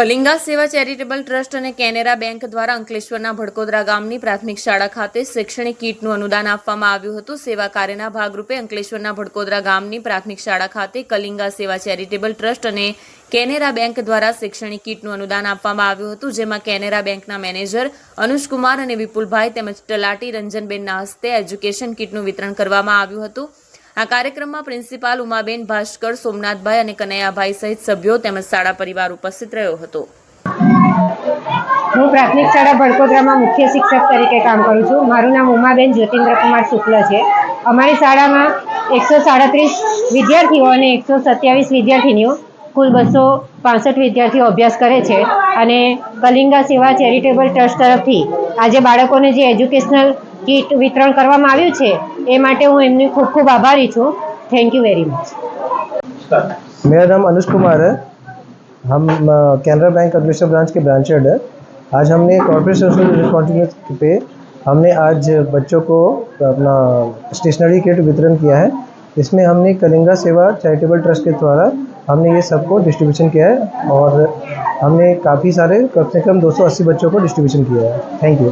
કલિંગા સેવા charitable trust અને Canara bank દ્વારા અંકલેશ્વરના ભડકોદરા ગામની પ્રાથમિક શાળા ખાતે શૈક્ષણિક કીટનું અનુદાન આપવામાં આવ્યું હતું. સેવા કાર્યના ભાગરૂપે અંકલેશ્વરના ભડકોદરા ગામની પ્રાથમિક શાળા ખાતે કલિંગા સેવા ચેરિટેબલ ટ્રસ્ટ અને કેનેરા બેંક દ્વારા શૈક્ષણિક કીટનું અનુદાન આપવામાં આવ્યું હતું, જેમાં કેનેરા બેંકના મેનેજર અનુજકુમાર અને વિપુલભાઈ તેમજ તલાટી રંજનબેનના હસ્તે એજ્યુકેશન કીટનું વિતરણ કરવામાં આવ્યું હતું. આ કાર્યક્રમમાં પ્રિન્સિપાલ ઉમાબેન ભાસ્કર, સોમનાથભાઈ અને કનૈયાભાઈ સહિત સભ્યો તેમજ શાળા પરિવાર ઉપસ્થિત રહ્યો હતો. હું પ્રાથમિક શાળા ભડકોદરામાં મુખ્ય શિક્ષક તરીકે કામ કરું છું. મારું નામ ઉમાબેન જ્યોતિન્દ્રકુમાર શુક્લ છે. અમારી શાળામાં એકસો સાડત્રીસ વિદ્યાર્થીઓ અને એકસો સત્યાવીસ વિદ્યાર્થીનીઓ કુલ બસો પાસઠ વિદ્યાર્થીઓ અભ્યાસ કરે છે અને કલિંગા સેવા ચેરિટેબલ ટ્રસ્ટ તરફથી આજે બાળકોને જે એજ્યુકેશનલ કીટ વિતરણ કરવામાં આવ્યું છે એ માટે હું એમની ખૂબ ખૂબ આભારી છું થેન્ક યુ વેરી મચ मेरा नाम अनुज कुमार है हम अ, कैनरा बैंक अग्रेसर ब्रांच के ब्रांच हेड है आज हमने कॉर्पोरेट सोशल रिस्पॉन्सिबिलिटी पे हमने आज बच्चों को अपना स्टेशनरी किट वितरण किया है इसमें हमने कलिंगा सेवा चैरिटेबल ट्रस्ट के द्वारा हमने ये सबको डिस्ट्रीब्यूशन किया है और हमने काफ़ी सारे कम से कम 280 बच्चों को डिस्ट्रीब्यूशन किया है थैंक यू